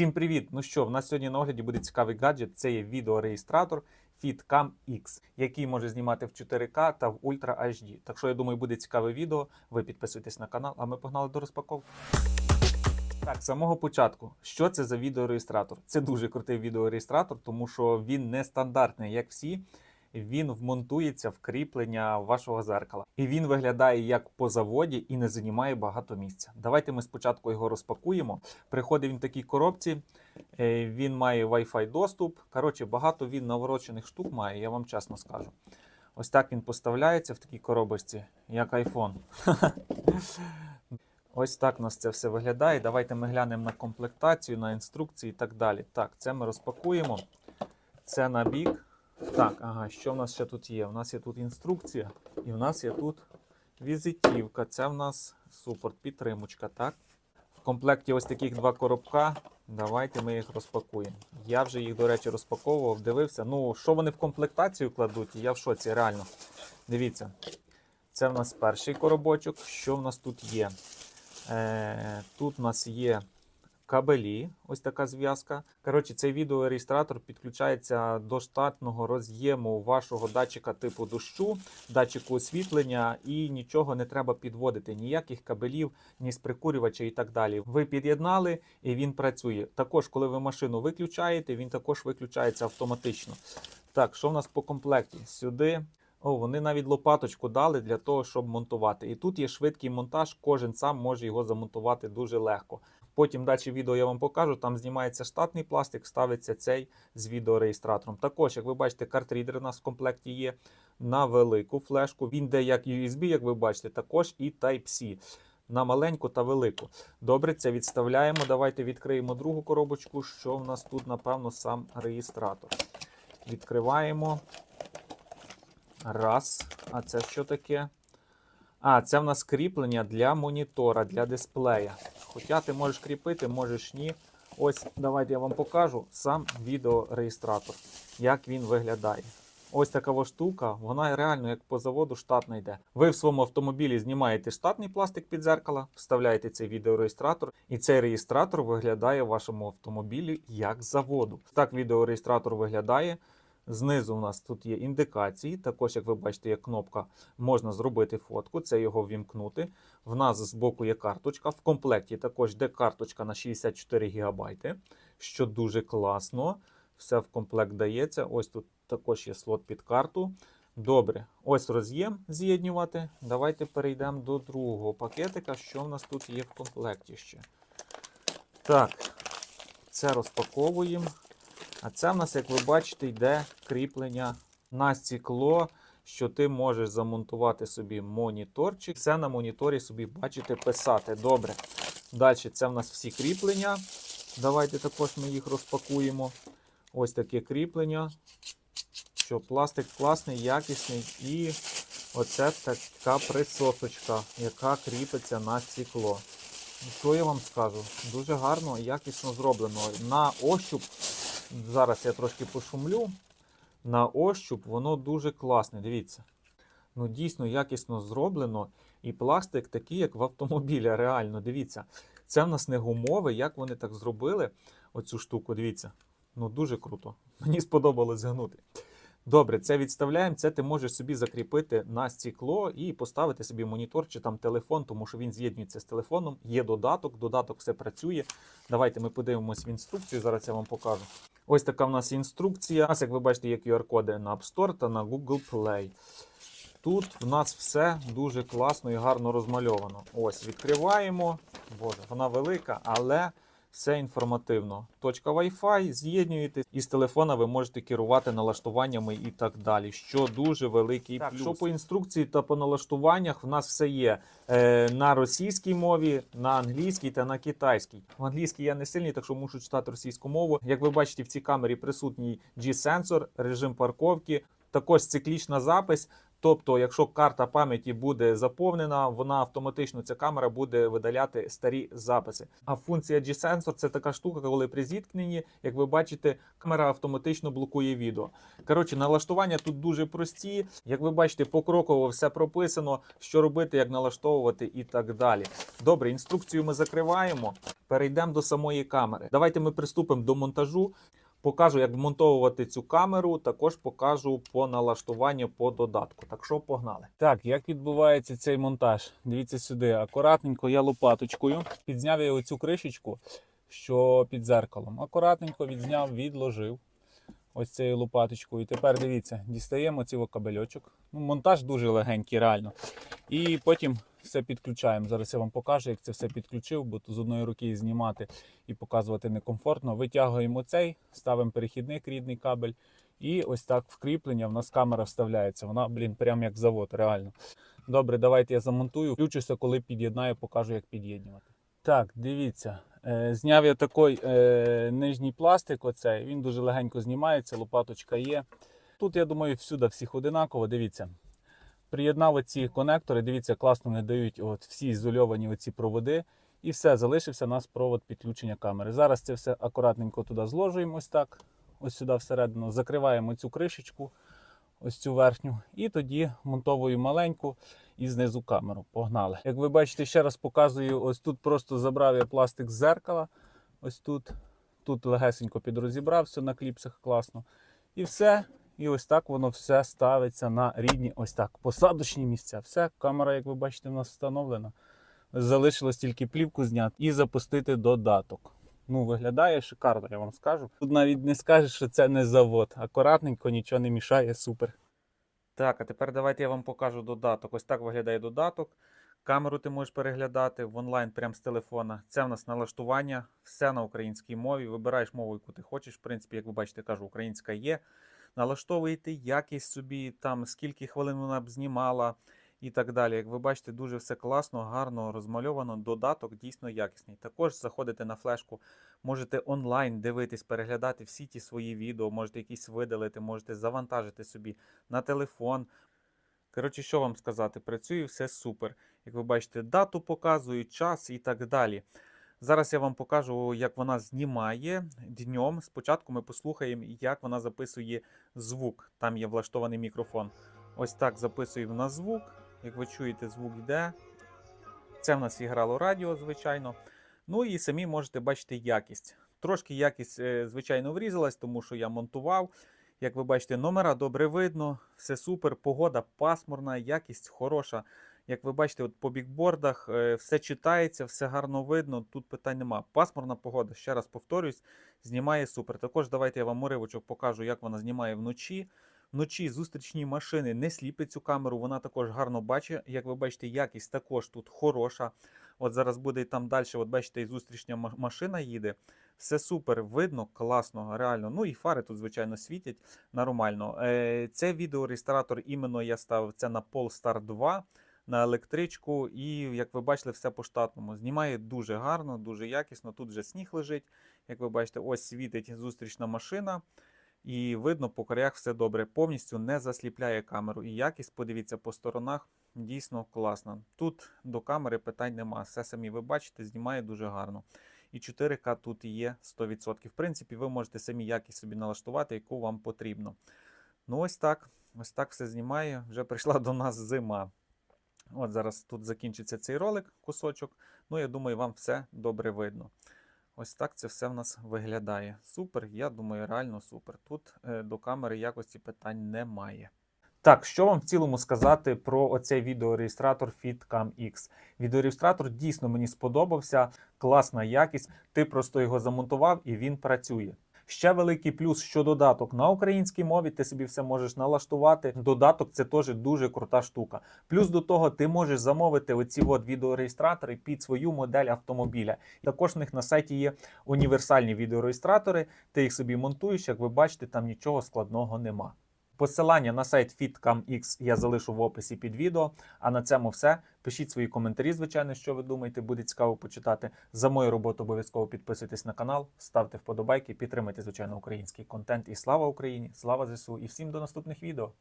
Всім привіт! Ну що, в нас сьогодні на огляді буде цікавий гаджет. Це є відеореєстратор FitCam X, який може знімати в 4К та в Ultra HD. Так що я думаю, буде цікаве відео. Ви підписуйтесь на канал, а ми погнали до розпаковки. Так, з самого початку, що це за відеореєстратор? Це дуже крутий відеореєстратор, тому що він не стандартний, як всі. Він вмонтується в кріплення вашого зеркала. І він виглядає як по заводі і не займає багато місця. Давайте ми спочатку його розпакуємо. Приходить він в такій коробці, е, він має Wi-Fi доступ. Коротше, багато він наворочених штук має, я вам чесно скажу. Ось так він поставляється в такій коробочці, як iPhone. Ось так у нас це все виглядає. Давайте ми глянемо на комплектацію, на інструкції і так далі. Так, це ми розпакуємо. Це на бік. Так, ага, що в нас ще тут є? У нас є тут інструкція, і в нас є тут візитівка. Це в нас супорт, підтримочка, так? В комплекті ось таких два коробка. Давайте ми їх розпакуємо. Я вже їх, до речі, розпаковував, дивився. Ну, що вони в комплектацію кладуть, я в шоці, реально. Дивіться. Це в нас перший коробочок. Що в нас тут є? Е, Тут у нас є кабелі, ось така зв'язка. Коротше, цей відеореєстратор підключається до штатного роз'єму вашого датчика типу дощу, датчику освітлення, і нічого не треба підводити, ніяких кабелів, ні з прикурювача і так далі. Ви під'єднали і він працює. Також, коли ви машину виключаєте, він також виключається автоматично. Так, що в нас по комплекті? Сюди. О, вони навіть лопаточку дали для того, щоб монтувати. І тут є швидкий монтаж, кожен сам може його замонтувати дуже легко. Потім далі відео я вам покажу. Там знімається штатний пластик, ставиться цей з відеореєстратором. Також, як ви бачите, картрідер у нас в комплекті є на велику флешку. Він йде як USB, як ви бачите, також і Type-C. На маленьку та велику. Добре, це відставляємо. Давайте відкриємо другу коробочку. Що в нас тут, напевно, сам реєстратор. Відкриваємо. Раз. А це що таке? А, це в нас кріплення для монітора, для дисплея. Хоча ти можеш кріпити, можеш ні. Ось, давайте я вам покажу сам відеореєстратор, як він виглядає. Ось така штука, вона реально як по заводу штатна йде. Ви в своєму автомобілі знімаєте штатний пластик під зеркало, вставляєте цей відеореєстратор, і цей реєстратор виглядає в вашому автомобілі як заводу. Так відеореєстратор виглядає. Знизу у нас тут є індикації. Також, як ви бачите, є кнопка можна зробити фотку, це його ввімкнути. В нас збоку є карточка. В комплекті також йде карточка на 64 ГБ, що дуже класно. Все в комплект дається. Ось тут також є слот під карту. Добре, ось роз'єм з'єднювати. Давайте перейдемо до другого пакетика, що в нас тут є в комплекті ще. Так, це розпаковуємо. А це в нас, як ви бачите, йде кріплення на стекло, що ти можеш замонтувати собі моніторчик. Все на моніторі собі бачите писати. Добре. Далі це в нас всі кріплення. Давайте також ми їх розпакуємо. Ось таке кріплення. Що пластик класний, якісний. І оце така присосочка, яка кріпиться на стекло. Що я вам скажу? Дуже гарно і якісно зроблено. На ощуп Зараз я трошки пошумлю. На ощуп воно дуже класне. Дивіться. Ну, дійсно якісно зроблено. І пластик такий, як в автомобілі. Реально, дивіться. Це в нас не гумове, як вони так зробили оцю штуку. Дивіться. Ну, дуже круто. Мені сподобалось згнути. Добре, це відставляємо. Це ти можеш собі закріпити на стекло і поставити собі монітор чи там телефон, тому що він з'єднується з телефоном. Є додаток, додаток все працює. Давайте ми подивимось в інструкцію. Зараз я вам покажу. Ось така в нас інструкція. У нас, як ви бачите, є QR-коди на App Store та на Google Play. Тут в нас все дуже класно і гарно розмальовано. Ось, відкриваємо. Боже, вона велика, але все інформативно. Точка Wi-Fi, з'єднуєте, і з телефона ви можете керувати налаштуваннями і так далі. Що дуже великий так, плюс. Що по інструкції та по налаштуваннях в нас все є е, на російській мові, на англійській та на китайській. В англійській я не сильний, так що мушу читати російську мову. Як ви бачите, в цій камері присутній G-сенсор, режим парковки. Також циклічна запись. Тобто, якщо карта пам'яті буде заповнена, вона автоматично ця камера буде видаляти старі записи. А функція G-Sensor – це така штука, коли при зіткненні, як ви бачите, камера автоматично блокує відео. Коротше, налаштування тут дуже прості. Як ви бачите, покроково все прописано, що робити, як налаштовувати і так далі. Добре, інструкцію ми закриваємо. Перейдемо до самої камери. Давайте ми приступимо до монтажу. Покажу, як вмонтовувати цю камеру. Також покажу по налаштуванню по додатку. Так що погнали. Так, як відбувається цей монтаж? Дивіться сюди. Акуратненько я лопаточкою підзняв я оцю кришечку, що під зеркалом. Акуратненько відзняв, відложив ось цією лопаточкою. І тепер дивіться, дістаємо цей кабельочок. Ну, монтаж дуже легенький, реально. І потім все підключаємо. Зараз я вам покажу, як це все підключив, бо з одної руки знімати і показувати некомфортно. Витягуємо цей, ставимо перехідник, рідний кабель. І ось так вкріплення. В нас камера вставляється. Вона, блін, прям як завод, реально. Добре, давайте я замонтую. Включуся, коли під'єднаю, покажу, як під'єднувати. Так, дивіться. Е, Зняв я такий е, нижній пластик. Оцей. Він дуже легенько знімається, лопаточка є. Тут, я думаю, всюди всіх одинаково. Дивіться. Приєднав оці конектори, дивіться, класно не дають от всі ізольовані оці проводи. І все, залишився у нас провод підключення камери. Зараз це все акуратненько туди зложуємо ось так, ось сюди всередину, закриваємо цю кришечку, ось цю верхню, і тоді монтовую маленьку і знизу камеру. Погнали. Як ви бачите, ще раз показую, ось тут просто забрав я пластик з зеркала. Ось тут. Тут легесенько підрозібрав, все на кліпсах класно. І все. І ось так воно все ставиться на рідні, ось так, посадочні місця. Все, камера, як ви бачите, в нас встановлена. Залишилось тільки плівку зняти і запустити додаток. Ну, виглядає шикарно, я вам скажу. Тут навіть не скажеш, що це не завод. Акуратненько, нічого не мішає, супер. Так, а тепер давайте я вам покажу додаток. Ось так виглядає додаток. Камеру ти можеш переглядати в онлайн прямо з телефона. Це в нас налаштування, все на українській мові. Вибираєш мову, яку ти хочеш. В принципі, як ви бачите, кажу, українська є. Налаштовуєте якість собі, там скільки хвилин вона б знімала і так далі. Як ви бачите, дуже все класно, гарно розмальовано. Додаток дійсно якісний. Також заходите на флешку, можете онлайн дивитись, переглядати всі ті свої відео, можете якісь видалити, можете завантажити собі на телефон. Коротше, що вам сказати, працює все супер. Як ви бачите, дату показую, час і так далі. Зараз я вам покажу, як вона знімає днем. Спочатку ми послухаємо, як вона записує звук. Там є влаштований мікрофон. Ось так записує вона звук. Як ви чуєте, звук йде. Це в нас і грало радіо, звичайно. Ну і самі можете бачити якість. Трошки якість, е, звичайно, врізалась, тому що я монтував. Як ви бачите, номера добре видно, все супер, погода пасмурна, якість хороша. Як ви бачите, от по бікбордах е, все читається, все гарно видно, тут питань нема. Пасмурна погода, ще раз повторюсь, знімає супер. Також давайте я вам уривочок покажу, як вона знімає вночі. Вночі зустрічні машини не сліпить цю камеру, вона також гарно бачить. Як ви бачите, якість також тут хороша. От зараз буде і там далі, от бачите, і зустрічня машина їде. Все супер, видно, класно, реально. Ну і фари тут, звичайно, світять нормально. Е, це відеореєстратор іменно я ставив це на Polestar 2 на електричку, і як ви бачили, все по штатному. Знімає дуже гарно, дуже якісно. Тут вже сніг лежить. Як ви бачите, ось світить зустрічна машина. І видно, по краях все добре. Повністю не засліпляє камеру. І якість, подивіться, по сторонах дійсно класна. Тут до камери питань нема. Все самі ви бачите, знімає дуже гарно. І 4К тут є 100%. В принципі, ви можете самі якість собі налаштувати, яку вам потрібно. Ну, ось так. Ось так все знімає. Вже прийшла до нас зима. От зараз тут закінчиться цей ролик, кусочок. Ну, я думаю, вам все добре видно. Ось так це все в нас виглядає. Супер, я думаю, реально супер. Тут е, до камери якості питань немає. Так, що вам в цілому сказати про оцей відеореєстратор FitCam X? Відеореєстратор дійсно мені сподобався, класна якість. Ти просто його замонтував і він працює. Ще великий плюс, що додаток на українській мові, ти собі все можеш налаштувати. Додаток це теж дуже крута штука. Плюс до того, ти можеш замовити оці от відеореєстратори під свою модель автомобіля. Також в них на сайті є універсальні відеореєстратори. Ти їх собі монтуєш, як ви бачите, там нічого складного нема. Посилання на сайт FitCamX я залишу в описі під відео. А на цьому все. Пишіть свої коментарі, звичайно, що ви думаєте, буде цікаво почитати. За мою роботу обов'язково підписуйтесь на канал, ставте вподобайки, підтримайте, звичайно, український контент. І слава Україні! Слава ЗСУ! І всім до наступних відео!